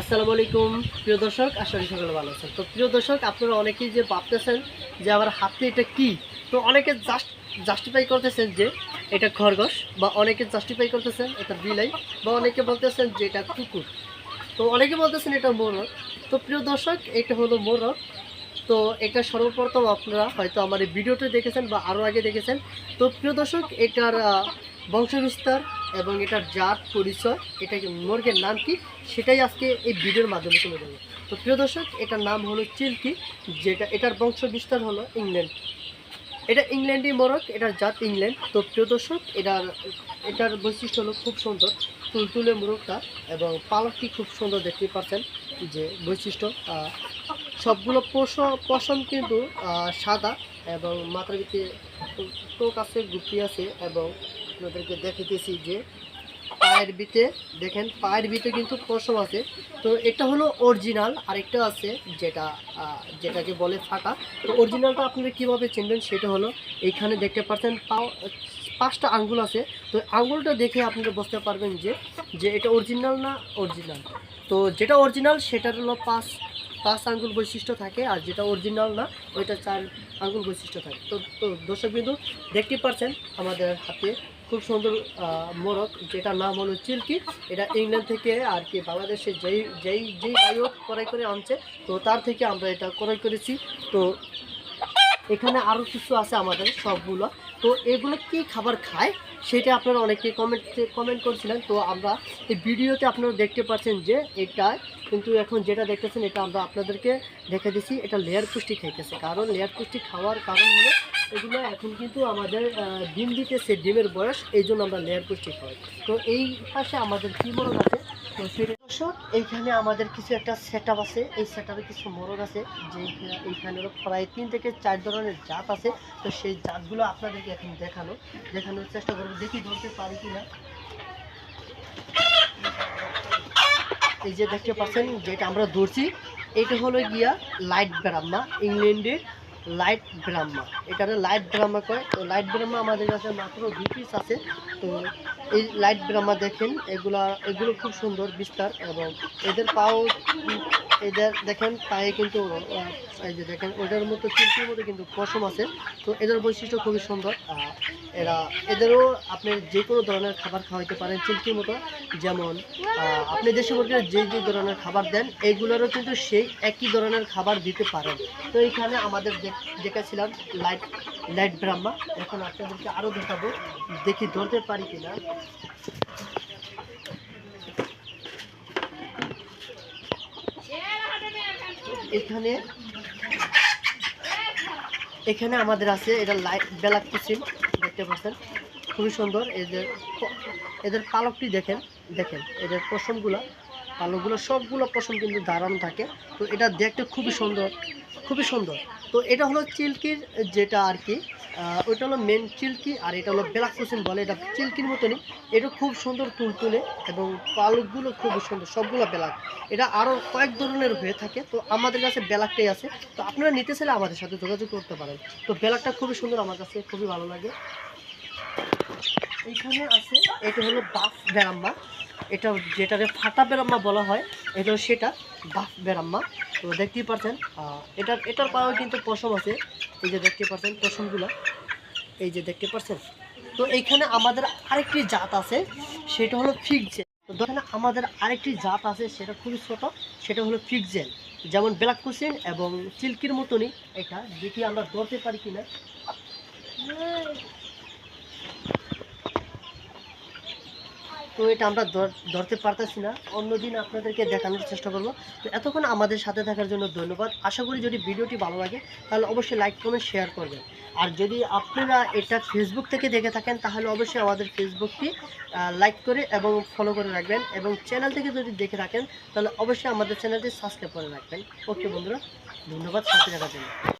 আসসালামু আলাইকুম, প্রিয় দর্শক, আশা করি সকলে ভালো আছেন। তো প্রিয় দর্শক, আপনারা অনেকেই যে ভাবতেছেন যে আমার হাতে এটা কি, তো অনেকে জাস্ট জাস্টিফাই করতেছেন যে এটা খরগোশ বা অনেকে জাস্টিফাই করতেছেন এটা বিলাই বা অনেকে বলতেছেন যে এটা কুকুর। তো অনেকে বলতেছেন এটা মোরগ। তো প্রিয় দর্শক, এটা হলো মোরগ। তো এটা সর্বপ্রথম আপনারা হয়তো আমার এই ভিডিওটা দেখেছেন বা আরও আগে দেখেছেন। তো প্রিয় দর্শক, এটার বংশবিস্তার এবং এটার জাত, পরিচয়, এটা মুরগের নাম কি, সেটাই আজকে এই ভিডিওর মাধ্যমে তুলে দেবো তো প্রিয় দর্শক, এটার নাম হলো চিল্কি, যেটা, এটার বংশ বিস্তার হলো ইংল্যান্ড। এটা ইংল্যান্ডই মোরগ, এটার জাত ইংল্যান্ড। তো প্রিয় দর্শক, এটার এটার বৈশিষ্ট্য হলো খুব সুন্দর, তুলতুলে মোরগটা এবং পালকটি খুব সুন্দর দেখতে পাচ্ছেন যে বৈশিষ্ট্য সবগুলো পশম পশম কিন্তু সাদা এবং মাথার ভিতরে টোক আছে, গুপি আছে এবং আপনাদেরকে দেখাইতেছি যে পায়ের বিতে দেখেন পায়ের ভিতরে কিন্তু পশম আছে। তো এটা হলো অরিজিনাল আরেকটা আছে যেটা যেটাকে বলে ফাটা। তো অরিজিনালটা আপনারা কীভাবে চিনবেন সেটা হলো, এইখানে দেখতে পাচ্ছেন পাও, পাঁচটা আঙ্গুল আছে। তো আঙ্গুলটা দেখে আপনারা বুঝতে পারবেন যে যে এটা অরিজিনাল না অরিজিনাল। তো যেটা অরিজিনাল সেটার হলো পাঁচ পাঁচ আঙ্গুল বৈশিষ্ট্য থাকে আর যেটা অরিজিনাল না, ওইটা চার আঙ্গুল বৈশিষ্ট্য থাকে। তো তো দর্শক বিন্দু দেখতে পাচ্ছেন আমাদের হাতে খুব সুন্দর মোরগ যেটা নাম হলো চিল্কি। এটা ইংল্যান্ড থেকে আর কি বাংলাদেশে যেই যেই যেই বায়ু ক্রয় করে আনছে, তো তার থেকে আমরা এটা ক্রয় করেছি। তো এখানে আরও কিছু আছে আমাদের সবগুলো। তো এগুলো কি খাবার খায় সেটা আপনারা অনেকে কমেন্ট কমেন্ট করছিলেন। তো আমরা এই ভিডিওতে আপনারা দেখতে পাচ্ছেন যে এটা কিন্তু এখন যেটা দেখতেছেন এটা আমরা আপনাদেরকে দেখে দিচ্ছি এটা লেয়ার পুষ্টি খাইতেছে। কারণ লেয়ার পুষ্টি খাওয়ার কারণ হলো এগুলো এখন কিন্তু আমাদের ডিম দিতেছে, ডিমের বয়স এই জন্য আমরা লেয়ার পুষ্টি খাওয়াই। তো এই পাশে আমাদের কী মনে আছে? দর্শক, এইখানে আমাদের কিছু একটা সেট আছে। এই সেট কিছু মোরগ আছে, যে এইখানে প্রায় তিন থেকে চার ধরনের জাত আছে। তো সেই জাতগুলো আপনাদেরকে এখন দেখানো। দেখানোর চেষ্টা করব, দেখি ধরতে পারি কিনা। এই যে দেখতে পাচ্ছেন, যেটা আমরা ধরছি, এটা হলো গিয়া লাইট ব্রাহ্মা, ইংল্যান্ডের লাইট ব্রাহ্মা এখানে লাইট ড্রামা কয়। তো লাইট ব্রাহ্মা আমাদের কাছে মাত্র দুই পিস আছে। তো এই লাইট ড্রামা দেখেন, এগুলা এগুলো খুব সুন্দর বিস্তার এবং এদের পাও এদের দেখেন পায়ে কিন্তু এই যে দেখেন ওটার মতো চিল্কির মতো কিন্তু পশম আছে। তো এদের বৈশিষ্ট্য খুবই সুন্দর। এরা, এদেরও আপনি যে কোনো ধরনের খাবার খাওয়াইতে পারেন চিল্কির মতো। যেমন আপনি দেশি মুরগির যে যে ধরনের খাবার দেন এইগুলোরও কিন্তু সেই একই ধরনের খাবার দিতে পারেন। তো এইখানে আমাদের দেখেছিলাম, লাইট লাইট ব্রাহ্মা। এখন আপনাদেরকে আরও দেখাবো, দেখি ধরতে পারি কিনা। এখানে এখানে আমাদের আছে, এটা লাইট ব্ল্যাক কুচিন দেখতে পাচ্ছেন, খুবই সুন্দর। এদের এদের পালকটি দেখেন দেখেন, এদের পশমগুলো পালকগুলো, সবগুলো পশম কিন্তু দাঁড়ানো থাকে। তো এটা দেখতে খুবই সুন্দর খুবই সুন্দর। তো এটা হলো চিল্কির যেটা আর কি ওইটা হলো মেন চিল্কি আর এটা হলো ব্ল্যাক কুচিন বলে, এটা চিল্কির মতনই। এটা খুব সুন্দর তুলতুলে এবং পালকগুলো খুবই সুন্দর, সবগুলো ব্ল্যাক। এটা আরও কয়েক ধরনের হয়ে থাকে, তো আমাদের কাছে ব্ল্যাকটাই আছে। তো আপনারা নিতে চাইলে আমাদের সাথে যোগাযোগ করতে পারেন। তো ব্ল্যাকটা খুবই সুন্দর, আমার কাছে খুবই ভালো লাগে। এইখানে আছে, এটা হলো বাফ বেরাম্মা। এটা যেটাকে ফাটা বেরাম্মা বলা হয়, এটা সেটা, বাফ বেরাম্মা। তো দেখতেই পাচ্ছেন এটার এটার পায়েও কিন্তু পশম আছে। এই যে দেখতে পাচ্ছেন পশমগুলো, এই যে দেখতে পাচ্ছেন তো এইখানে আমাদের আরেকটি জাত আছে, সেটা হলো ফিকজেল তো এখানে আমাদের আরেকটি জাত আছে, সেটা খুবই ছোট, সেটা হলো ফিকজেল যেমন ব্ল্যাক কুসিন এবং চিল্কির মতনই এটা দেখি আমরা ধরতে পারি কিনা। তো এটা আমরা ধর- ধরতে পারতেছি না। অন্যদিন আপনাদেরকে দেখানোর চেষ্টা করব। তো এতক্ষণ আমাদের সাথে থাকার জন্য ধন্যবাদ। আশা করি যদি ভিডিওটি ভালো লাগে, তাহলে অবশ্যই লাইক কমেন্ট শেয়ার করবেন। আর যদি আপনারা এটা ফেসবুক থেকে দেখে থাকেন, তাহলে অবশ্যই আমাদের ফেসবুকটি লাইক করে এবং ফলো করে রাখবেন। এবং চ্যানেল থেকে যদি দেখে থাকেন, তাহলে অবশ্যই আমাদের চ্যানেলটি সাবস্ক্রাইব করে রাখবেন। ওকে বন্ধুরা, ধন্যবাদ। সাথে থাকার জন্য।